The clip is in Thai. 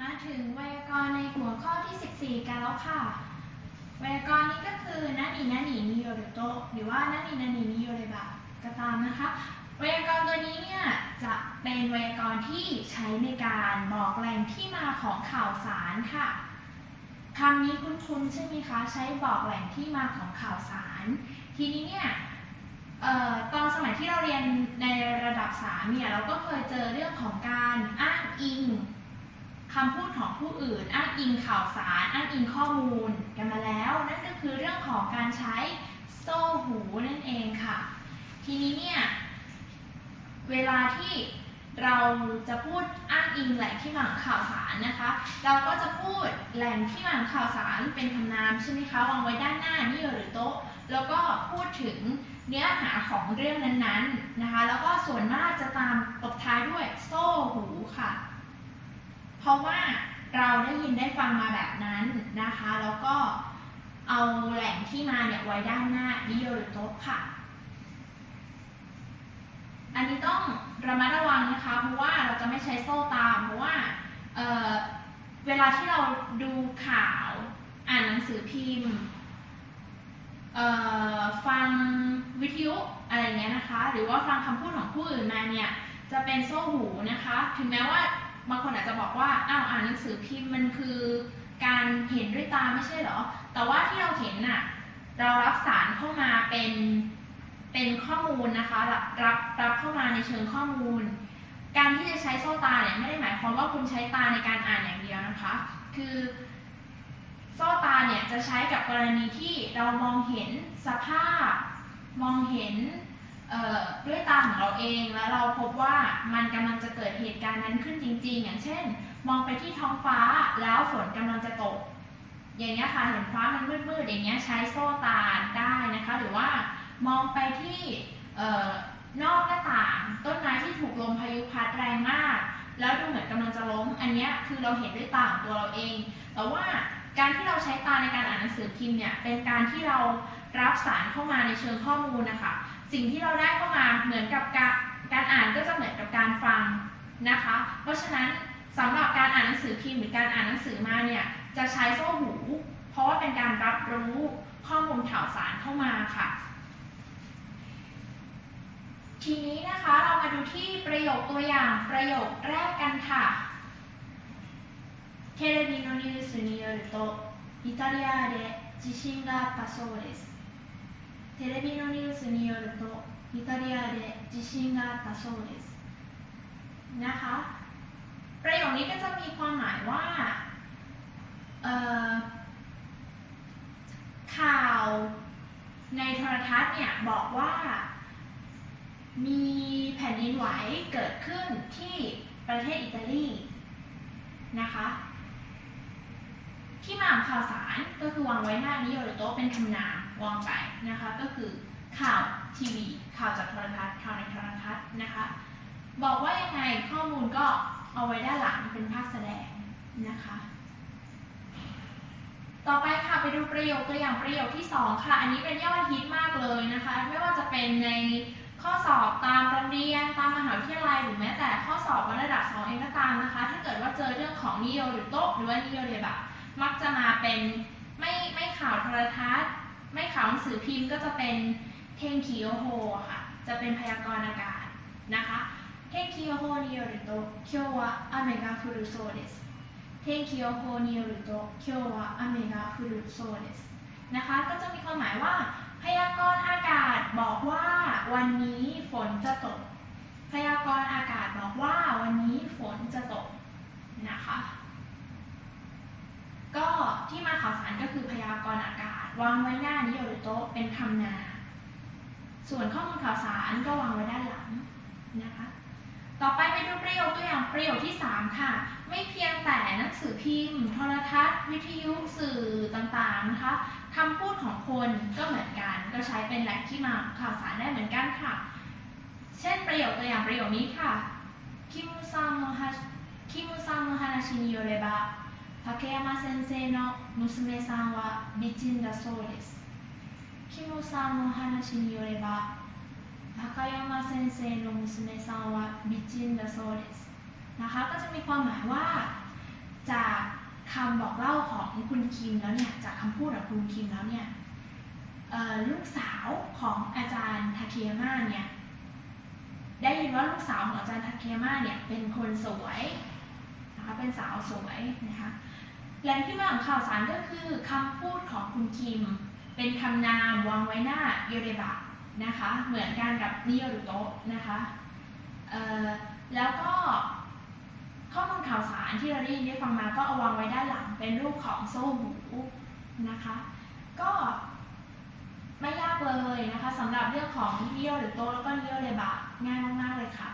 มาถึงไวยากรณ์ในหัวข้อที่ 14 กันแล้วค่ะ ไวยากรณ์นี้ก็คือนานีนานีนิโยเรโตหรือว่านานีนานีนิโยเรบะก็ตามนะคะ ไวยากรณ์ตัวนี้เนี่ยจะเป็นไวยากรณ์ที่ใช้ในการบอกแหล่งที่มาของข่าวสารค่ะคำนี้คุ้นๆใช่ไหมคะ ใช้บอกแหล่งที่มาของข่าวสาร ทีนี้เนี่ยออตอนสมัยที่เราเรียนในระดับสามเนี่ยเราก็เคยเจอเรื่องของการอ้างอิง คำพูดของผู้อื่น อ้างอิงข่าวสาร อ้างอิงข้อมูลกันมาแล้ว นั่นก็คือเรื่องของการใช้โซ่หูนั่นเองค่ะ ทีนี้เนี่ย เวลาที่เราจะพูดอ้างอิงแหล่งที่มาของข่าวสารนะคะ เราก็จะพูดแหล่งที่มาของข่าวสารเป็นคำนามใช่ไหมคะวางไว้ด้านหน้านี่หรือโต๊ะ แล้วก็พูดถึงเนื้อหาของเรื่องนั้นๆนะคะ แล้วก็ส่วนมากจะตามตบท้ายด้วยโซ่หูค่ะ เพราะว่าเราได้ยินได้ฟังมาแบบนั้นนะคะ แล้วก็เอาแหล่งที่มาเนี่ยไว้ด้านหน้านิโยหรือโต๊ะค่ะ อันนี้ต้องระมัดระวังนะคะ เพราะว่าเราจะไม่ใช้โซ่ตาม เพราะว่าเเวลาที่เราดูข่าว อ่านหนังสือพิมพ์ฟังวิทยุอะไรเงี้ยนะคะ หรือว่าฟังคำพูดของผู้อื่นมาเนี่ย จะเป็นโซ่หูนะคะ ถึงแม้ว่า บางคนอาจจะบอกว่าอ้าวอ่านหนังสือพิมพ์มันคือ การเห็นด้วยตาไม่ใช่เหรอ แต่ว่าที่เราเห็นน่ะเรารับสารเข้ามาเป็นเป็นข้อมูลนะคะรับรับรับเข้ามาในเชิงข้อมูล การที่จะใช้โซ่ตาเนี่ยไม่ได้หมายความว่าคุณใช้ตาในการอ่านอย่างเดียวนะคะ คือโซ่ตาเนี่ยจะใช้กับกรณีที่เรามองเห็นสภาพ มองเห็น ด้วยตาของเราเองแล้วเราพบว่ามันกำลังจะเกิดเหตุการณ์นั้นขึ้นจริง ๆ อย่างเช่น มองไปที่ท้องฟ้าแล้วฝนกำลังจะตก อย่างเงี้ยค่ะเห็นฟ้ามันมืดๆอย่างเงี้ยใช้โซ่ตาได้นะคะ หรือว่ามองไปที่นอกหน้าต่างต้นไม้ที่ถูกลมพายุพัดแรงมาก แล้วดูเหมือนกำลังจะล้ม อันเนี้ยคือเราเห็นด้วยตาของตัวเราเอง แต่ว่า การที่เราใช้ตาในการอ่านหนังสือพิมพ์เนี่ยเป็นการที่เรารับสารเข้ามาในเชิงข้อมูลนะคะ สิ่งที่เราได้เข้ามาเหมือนกับการการอ่านก็จะเหมือนกับการฟังนะคะ เพราะฉะนั้นสำหรับการอ่านหนังสือพิมพ์หรือการอ่านหนังสือมาเนี่ยจะใช้โซ่หู เพราะว่าเป็นการรับรู้ข้อมูลข่าวสารเข้ามาค่ะ ทีนี้นะคะเรามาดูที่ประโยคตัวอย่างประโยคแรกกันค่ะ テレビのニュースによるとイタリアで地震があったそうですテレビのニュースによるとイタリアで地震があったそうですนะคะ ประโยคนี้ก็จะมีความหมายว่าเอ่อข่าวในโทรทัศน์เนี่ยบอกว่า มีแผ่นดินไหวเกิดขึ้นที่ประเทศอิตาลีนะคะ ที่มาของข่าวสารก็คือวางไว้หน้านี้หรือโต๊ะเป็นคำนามวางไปนะคะก็คือข่าวทีวี ข่าวจากโทรทัศน์ข่าวในโทรทัศน์นะคะ บอกว่ายังไงข้อมูลก็เอาไว้ด้านหลังเป็นภาคแสดงนะคะ ต่อไปค่ะไปดูประโยคตัวอย่างประโยคที่สองค่ะ อันนี้เป็นยอดฮิตมากเลยนะคะ ไม่ว่าจะเป็นในข้อสอบตามโรงเรียนตามมหาวิทยาลัยหรือแม้แต่ข้อสอบระดับสองเองก็ตามนะคะ ถ้าเกิดว่าเจอเรื่องของนิโยหรือโต๊ะหรือว่านิโยเดบะ มักจะมาเป็นไม่ไม่ข่าวโทรทัศน์ ไม่ข่าวหนังสือพิมพ์ก็จะเป็นเทงคิโอโฮค่ะ จะเป็นพยากรณ์อากาศนะคะเทงคิโอโฮนิโอริโตเคียววะอเมกาฟูรุโซเดสเทงคิโยโฮนิโอริโตเคียววะเมกาฟูรุโซเดสนะคะก็จะมีความหมายว่า พยากรณ์อากาศบอกว่าวันนี้ฝนจะตก พยากรณ์อากาศบอกว่าวันนี้ฝนจะตกนะคะ ก็ที่มาข่าวสารก็คือพยากรณ์อากาศ วางไว้หน้านี้หรือโต๊ะเป็นคำนา ส่วนข้อมูลข่าวสารก็วางไว้ด้านหลังนะคะ ต่อไปไปดูประโยคตัวอย่างประโยคที่ 3 ค่ะ ไม่เพียงแต่หนังสือพิมพ์ โทรทัศน์ วิทยุสื่อต่างๆนะคะคำพูดของคนก็เหมือนกัน ก็ใช้เป็นแหล่งที่มาข่าวสารได้เหมือนกันค่ะ เช่นประโยคตัวอย่างประโยคนี้ค่ะคิมซังโนฮาคิมซังโนฮานาชินิโยเรบะ 竹山先生の娘さんは美人だそうです。キムさんの話によれば高山先生の娘さんは美人だそうですนะคะก็จะมีความหมายว่า จ คำบอกเล่าของคุณคิมแล้วเนี่ย จากคำพูดของคุณคิมแล้วเนี่ยเอ่อลูกสาวของอาจารย์ทาเคยาม่าเนี่ย ได้ยินว่าลูกสาวของอาจารย์ทาเคยาม่าเนี่ยเป็นคนสวย นะคะเป็นสาวสวยนะคะแหล่งที่มาของข่าวสารก็คือคำพูดของคุณคิม เป็นคำนามวางไว้หน้าโยเดบะนะคะเหมือนกันกับนิโยรุโตะนะคะแล้วก็ข้อมูลข่าวสารที่เราได้ยินได้ฟังมาก็เอาวางไว้ด้านหลังเป็นรูปของโซ่หูนะคะ ก็ไม่ยากเลยนะคะสำหรับเรื่องของนิโยรุโตะแล้วก็นิโยเดบะง่ายมากๆเลยค่ะ